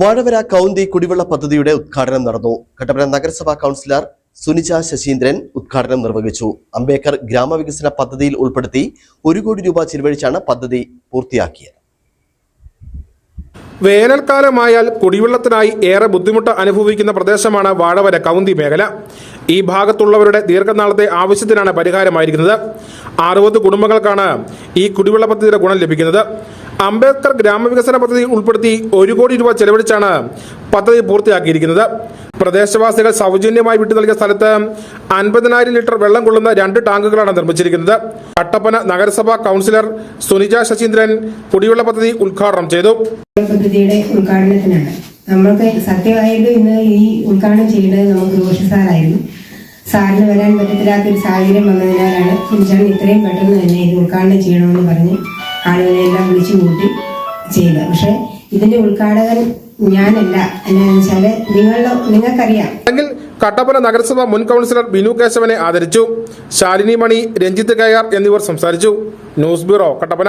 വാഴവര കൗന്തി കുടിവെള്ള പദ്ധതിയുടെ ഉദ്ഘാടനം നടന്നു. കട്ടപ്പന നഗരസഭാ കൗൺസിലർ സുനിജ ശശീന്ദ്രൻ ഉദ്ഘാടനം നിർവഹിച്ചു. അംബേദ്കർ ഗ്രാമവികസന പദ്ധതിയിൽ ഉൾപ്പെടുത്തി ഒരു കോടി രൂപ ചിലവഴിച്ചാണ് പദ്ധതി പൂർത്തിയാക്കിയത്. വേനൽക്കാലമായാൽ കുടിവെള്ളത്തിനായി ഏറെ ബുദ്ധിമുട്ട് അനുഭവിക്കുന്ന പ്രദേശമാണ് വാഴവര കൗന്തി മേഖല. ഈ ഭാഗത്തുള്ളവരുടെ ദീർഘനാളത്തെ ആവശ്യത്തിനാണ് പരിഹാരമായിരിക്കുന്നത്. അറുപത് കുടുംബങ്ങൾക്കാണ് ഈ കുടിവെള്ള പദ്ധതിയുടെ ഗുണം ലഭിക്കുന്നത്. അംബേദ്കർ ഗ്രാമവികസന പദ്ധതി ഉൾപ്പെടുത്തി ഒരു കോടി രൂപ ചെലവഴിച്ചാണ് പദ്ധതി പൂർത്തിയാക്കിയിരിക്കുന്നത്. പ്രദേശവാസികൾ സൗജന്യമായി വിട്ടു നൽകിയ സ്ഥലത്ത് അൻപതിനായിരം ലിറ്റർ വെള്ളം കൊള്ളുന്ന രണ്ട് ടാങ്കുകളാണ് നിർമ്മിച്ചിരിക്കുന്നത്. കട്ടപ്പന നഗരസഭാ കൗൺസിലർ സുനിജ ശശീന്ദ്രൻ കുടിവെള്ള പദ്ധതി ഉദ്ഘാടനം ചെയ്തു. പദ്ധതിയുടെ നമ്മൾക്ക് സത്യമായിട്ടും ഇന്ന് ഈ ഉദ്ഘാടനം ചെയ്യേണ്ടത് നമുക്ക് റോഷി സാറായിരുന്നു. സാറിന് വരാൻ പറ്റത്തില്ലാത്ത ഒരു സാഹചര്യം വന്നതിനാലാണ് കുഞ്ചാൻ ഇത്രയും പെട്ടെന്ന് തന്നെ ഇത് ഉദ്ഘാടനം ചെയ്യണമെന്ന് പറഞ്ഞ് ആളുകളെ എല്ലാം വിളിച്ചു കൂട്ടി ചെയ്ത്. പക്ഷേ ഇതിന്റെ ഉദ്ഘാടകൻ ഞാനല്ല. എന്നാന്ന് വെച്ചാൽ നിങ്ങളുടെ നിങ്ങൾക്കറിയാം. കട്ടപ്പന നഗരസഭ മുൻ കൗൺസിലർ ബിനു കേശവനെ ആദരിച്ചു. ശാലിനി മണി രഞ്ജിത്ത് കയ്യാർ എന്നിവർ സംസാരിച്ചു. News bureau Kattappana.